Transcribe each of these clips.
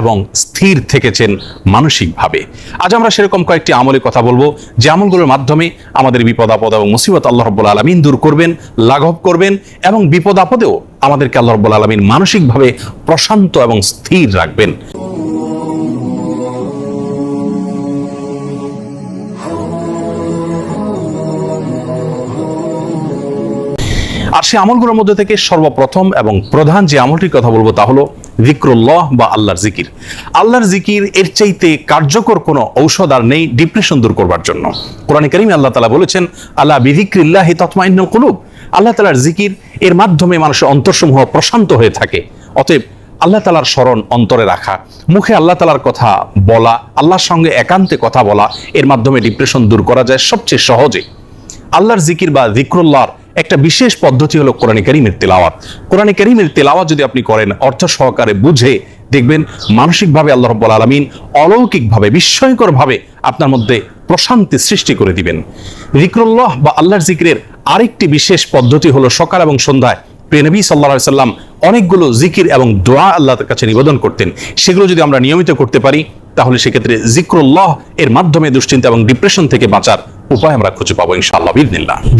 এবং স্থির থেকেছেন মানসিকভাবে। আজ আমরা সেরকম কয়েকটি আমলের কথা বলব। যে আমলগুলোর মাধ্যমে আমাদের বিপদ, আপদ এবং মুসিবত আল্লাহ রব্বুল আলমিন দূর করবেন, লাঘব করবেন এবং বিপদ, আপদেও আমাদেরকে আল্লাহ রব্বুল আলমিন মানসিকভাবে প্রশান্ত এবং স্থির রাখবেন। আর সেই আমলগুলোর মধ্যে থেকে সর্বপ্রথম এবং প্রধান যে আমলটির কথা বলব তা হলো জিক্রুল্লাহ বা আল্লাহর জিকির। আল্লাহর জিকির এর চাইতে কার্যকর কোনো ঔষধ আর নেই ডিপ্রেশন দূর করবার জন্য। কোরআন করিম আল্লাহ তালা বলেছেন আল্লাহ বিধিক্রিল্লাহি তৎমাইন্য কুলুব। আল্লাহ তালার জিকির এর মাধ্যমে মানুষের অন্তরসমূহ প্রশান্ত হয়ে থাকে। অতএব আল্লাহ তালার স্মরণ অন্তরে রাখা, মুখে আল্লাহ তালার কথা বলা, আল্লাহর সঙ্গে একান্তে কথা বলা, এর মাধ্যমে ডিপ্রেশন দূর করা যায় সবচেয়ে সহজে। আল্লাহর জিকির বা জিক্রুল্লাহর একটা বিশেষ পদ্ধতি হলো কোরআন করিমের তেলাওয়াত। কোরআন করিমের তেলাওয়াত যদি আপনি করেন, অর্থ সহকারে বুঝে দেখবেন মানসিকভাবে আল্লাহ রব্বুল আলমিন অলৌকিকভাবে, বিস্ময়করভাবে আপনার মধ্যে প্রশান্তি সৃষ্টি করে দিবেন। জিক্রুল্লাহ বা আল্লাহর জিকিরের আরেকটি বিশেষ পদ্ধতি হলো সকাল এবং সন্ধ্যায় প্রেনবী সাল্লাহ সাল্লাম অনেকগুলো জিকির এবং দোয়া আল্লাহর কাছে নিবেদন করতেন। সেগুলো যদি আমরা নিয়মিত করতে পারি তাহলে সেক্ষেত্রে জিক্রুল্লাহ এর মাধ্যমে দুশ্চিন্তা এবং ডিপ্রেশন থেকে বাঁচার উপায় আমরা খুঁজে পাবো ইনশাআল্লাহ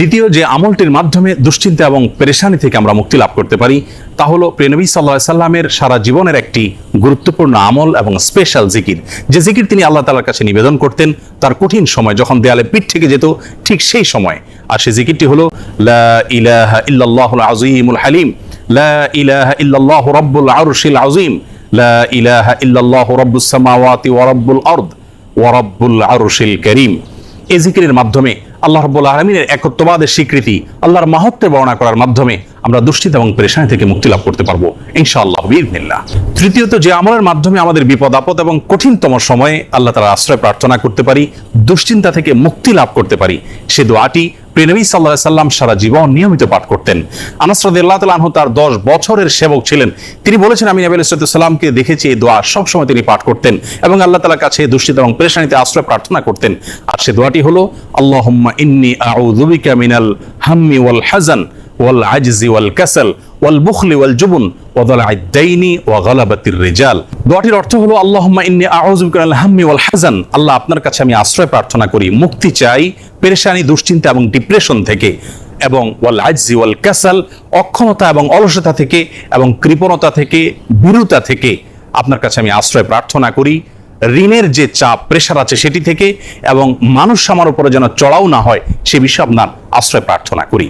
দ্বিতীয় যে আমলটির মাধ্যমে দুশ্চিন্তা এবং পেরেশানি থেকে আমরা মুক্তি লাভ করতে পারি, তা হলো প্রেনবী সাল্লাহ সাল্লামের সারা জীবনের একটি গুরুত্বপূর্ণ আমল এবং স্পেশাল জিকির যে জিকির তিনি আল্লাহ তালার কাছে নিবেদন করতেন, তার কঠিন সময় যখন দেয়ালে পিঠ থেকে যেত, ঠিক সেই সময়। আর সেই জিকিরটি হলো, লা ইলাহা আজিমুল হালিম লা ইলাহা ইল্লাল্লাহু রাব্বুল আরশিল আযীম লা ইলাহা ইল্লাল্লাহু রাব্বুস সামাওয়াতি এই জিকিরের মাধ্যমে আল্লাহ রব্বুল আলমিনের একত্ববাদের স্বীকৃতি, আল্লাহর মাহত্বের বর্ণনা করার মাধ্যমে আমরা দুশ্চিন্তা এবং পেরেশানি থেকে মুক্তি লাভ করতে পারব, ইনশাআল্লাহ বিদিনিল্লাহ তৃতীয়ত যে আমলের মাধ্যমে আমাদের বিপদ, আপদ এবং কঠিনতম সময়ে আল্লাহ তালা আশ্রয় প্রার্থনা করতে পারি, দুশ্চিন্তা থেকে মুক্তি লাভ করতে পারি, সে দোয়াটি সাল্লাহ সাল্লাম সারা জীবন নিয়মিত পাঠ করতেন। আনাস রাদিয়াল্লাহু তার দশ বছরের সেবক ছিলেন। তিনি বলেছেন, আমি নবী সালামকে দেখেছি, এই দোয়া সবসময় তিনি পাঠ করতেন এবং আল্লাহ তাআলার কাছে দুশ্চিন্তা এবং পেরেশানিতে আশ্রয় প্রার্থনা করতেন। আর সে দোয়াটি হলো, আল্লাহুম্মা ইন্নী আউযু বিকা মিনাল হাম্মি ওয়াল হাজান ওয়াল আজজি ওয়াল কাসাল ওয়াল বুখলি ওয়াল জুবুন ওয়া দালা'আদ দাইনি ওয়া গালাবাতির রিজাল। দোয়াটির অর্থ হলো, আল্লাহুম্মা ইন্নী আউযু বিকা মিনাল হাম্মি ওয়াল হাজান আল্লাহ আপনার কাছে আমি আশ্রয় প্রার্থনা করি, মুক্তি চাই পেরেশানি, দুশ্চিন্তা এবং ডিপ্রেশন থেকে। এবং ওয়াল আজজি ওয়াল কাসাল অক্ষমতা এবং অলসতা থেকে এবং কৃপণতা থেকে বিরুতা থেকে আপনার কাছে আমি আশ্রয় প্রার্থনা করি। ঋণের যে চাপ প্রেশার আছে সেটি থেকে এবং মানুষ আমার উপরে যেন চড়াও না হয়, সে বিষয়ে আপনার আশ্রয় প্রার্থনা করি।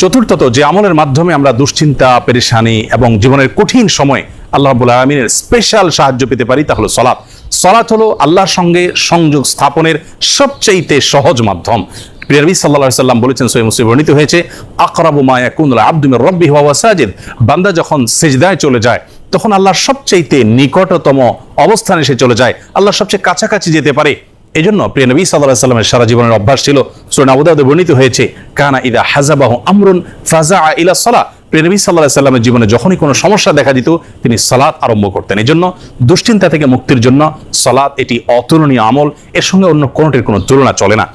চতুর্থত, যে আমলের মাধ্যমে আমরা দুশ্চিন্তা, পেরেশানি এবং জীবনের কঠিন সময়ে আল্লাহ আলমিনের স্পেশাল সাহায্য পেতে পারি, তা হলো সলাৎ। সলাৎ হলো আল্লাহর সঙ্গে সংযোগ স্থাপনের সবচাইতে সহজ মাধ্যম। প্রিয়বী সাল্লাহ সাল্লাম বলেছেন সৈয় বর্ণিত হয়েছে আকরাবু মা ইয়াকুনুল আব্দু মির রাব্বিহি ওয়া হুয়া সাজিদ। বান্দা যখন সেজদায় চলে যায় তখন আল্লাহর সবচাইতে নিকটতম অবস্থানে সে চলে যায়। আল্লাহর সবচেয়ে কাছাকাছি যেতে পারে। এই জন্য প্রিয় নবী সাল্লাহ সাল্লামের সারা জীবনের অভ্যাস ছিল সুরান বর্ণিত হয়েছে, কানা ইদা হাজাবাহু আমরুন ফাজা ইলা সালা প্রিয় নবী সাল্লাহ সাল্লামের জীবনে যখনই কোনো সমস্যা দেখা দিত, তিনি সালাদ আরম্ভ করতেন। এই জন্য দুশ্চিন্তা থেকে মুক্তির জন্য সালাত এটি অতুলনীয় আমল। এর সঙ্গে অন্য কোনোটির কোনো তুলনা চলে না।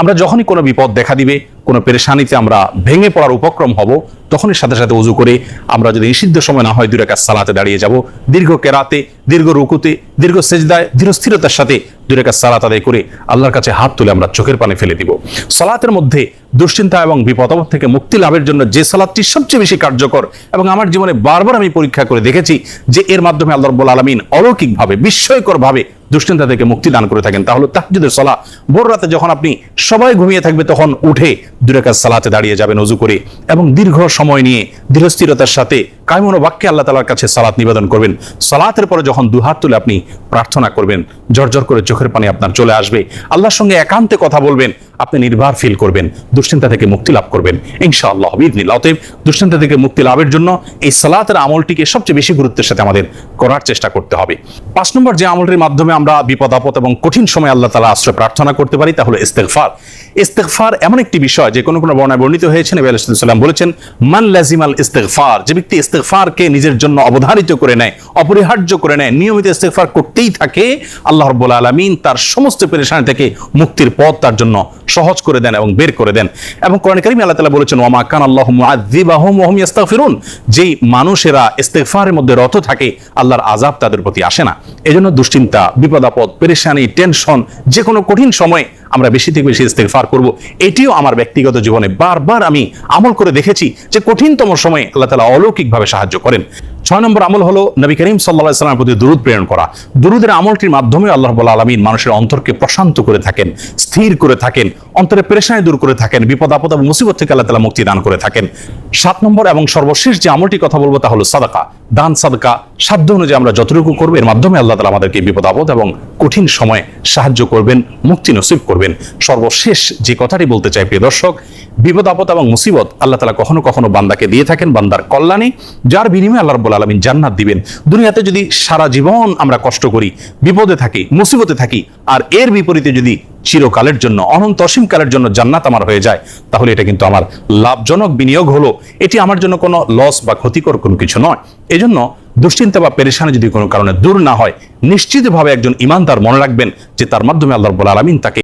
আমরা যখনই কোনো বিপদ দেখা দিবে, কোনো পেরেশানিতে আমরা ভেঙে পড়ার উপক্রম হব, তখনই সাথে সাথে উজু করে আমরা যদি নিষিদ্ধ সময় না হয় দুই রেখা সালাতে দাঁড়িয়ে যাব। দীর্ঘ কেরাতে, দীর্ঘ রুকুতে, দীর্ঘ সেজদায় দৃঢ় স্থিরতার সাথে দুই রেখা সালাত আদায় করে আল্লাহর কাছে হাত তুলে আমরা চোখের পানি ফেলে দিব। সালাতের মধ্যে দুশ্চিন্তা এবং বিপদাপদ থেকে মুক্তি লাভের জন্য যে সালাদটি সবচেয়ে বেশি কার্যকর এবং আমার জীবনে বারবার আমি পরীক্ষা করে দেখেছি যে এর মাধ্যমে আল্লাহ রব্বুল আলমিন অলৌকিকভাবে, বিস্ময়করভাবে দুশ্চিন্তা থেকে মুক্তি দান করে থাকেন। তাহলে তাহজুদের সলা, ভোর রাতে যখন আপনি সবাই ঘুমিয়ে থাকবে, তখন উঠে দুরেকার সালাতে দাঁড়িয়ে যাবেন, অজু করে। এবং দীর্ঘ সময় নিয়ে দৃঢ়স্থিরতার সাথে কায়মন বাক্যে আল্লাহ তালার কাছে সালাত নিবেদন করবেন। সালাতের পরে যখন দুহাত তুলে আপনি প্রার্থনা করবেন জর্জর করে চোখের পানি আপনার চলে আসবে। আল্লাহর সঙ্গে একান্তে কথা বলবেন, আপনি নির্ভর ফিল করবেন, দুশ্চিন্তা থেকে মুক্তি লাভ করবেন। ইনশাআল্লাহ বিদিনিল্লাহ অতএব দুশ্চিন্তা থেকে মুক্তি লাভের জন্য এই সালাতের আমলটিকে সবচেয়ে বেশি গুরুত্বের সাথে আমাদের করার চেষ্টা করতে হবে। পাঁচ নম্বর যে আমলটির মাধ্যমে আমরা বিপদ, আপদ এবং কঠিন সময় আল্লাহ তালা আশ্রয় প্রার্থনা করতে পারি, তা হলো ইস্তেগফার। ইস্তেগফার এমন একটি বিষয়, যে কোনো কোনো বর্ণায় বর্ণিত হয়েছে, নবী আলাইহিস সাল্লাম বলেছেন, মান লাজিমাল ইস্তেগফার যে ব্যক্তি ইস্তেগফারকে নিজের জন্য অবধারিত করে নেয়, অপরিহার্য করে নেয়। নিয়মিত ইস্তেফার করতেই থাকে। আল্লাহ রব্বুল আলমিন তার সমস্ত পেরেশানি থেকে মুক্তির পথ তার জন্য সহজ করে দেন এবং বের করে দেন। এবং কোরআন কারিমে আল্লাহ তাআলা বলেছেন, ওয়া মা কান আল্লাহু মুআযযিবাহুম ওয়া হুম ইস্তাগফিরুন যেই মানুষেরা ইস্তেগফারের মধ্যে রত থাকে, আল্লাহর আযাব তাদের প্রতি আসে না। এজন্য দুশ্চিন্তা, বিপদ আপদ, পেরেশানি, টেনশন যে কোনো কঠিন সময়ে আমরা বেশি থেকে বেশি ইস্তেগফার করব। এটিও আমার ব্যক্তিগত জীবনে বারবার আমি আমল করে দেখেছি যে কঠিনতম সময়ে আল্লাহ তাআলা অলৌকিকভাবে সাহায্য করেন। ছয় নম্বর আমল হলো নবী করিম সাল্লা সাল্লামের প্রতি দুরুদ প্রেরণ করা। দুরুদের আমলটির মাধ্যমে আল্লাহ বলা আলমিন মানুষের অন্তরকে প্রশান্ত করে থাকেন, স্থির করে থাকেন, অন্তরে পেরেশানি দূর করে থাকেন, বিপদ, আপদ এবং মুসিবত থেকে আল্লাহ তালা মুক্তি দান করে থাকেন। সাত নম্বর এবং সর্বশেষ যে আমলটি কথা বলব তা হলো সাদাকা। দান, সাদকা, সাধ্য অনুযায়ী আমরা যতটুকু করব, এর মাধ্যমে আল্লাহ তালা আমাদেরকে বিপদ, আপদ এবং কঠিন সময়ে সাহায্য করবেন, মুক্তি নসিব করবেন। সর্বশেষ যে কথাটি বলতে চাই, প্রিয় দর্শক, বিপদ, আপদ এবং মুসিবত আল্লাহ তালা কখনো কখনো বান্দাকে দিয়ে থাকেন, বান্দার কল্যাণে, যার বিনিময়ে আল্লাহ রব্বুল আলমিন জান্নাত দিবেন। দুনিয়াতে যদি সারা জীবন আমরা কষ্ট করি, বিপদে থাকি, মুসিবতে থাকি, আর এর বিপরীতে যদি চিরকালের জন্য, অনন্ত অসীমকালের জন্য জান্নাত আমার হয়ে যায়। তাহলে এটা কিন্তু আমার লাভজনক বিনিয়োগ হলো। এটি আমার জন্য কোনো লস বা ক্ষতিকর কোনো কিছু নয়। এজন্য দুশ্চিন্তা বা পেরেশানি যদি কোনো কারণে দূর না হয়, নিশ্চিতভাবে একজন ইমানদার মনে রাখবেন যে তার মাধ্যমে আল্লাহ রব্বুল আলমিন তাকে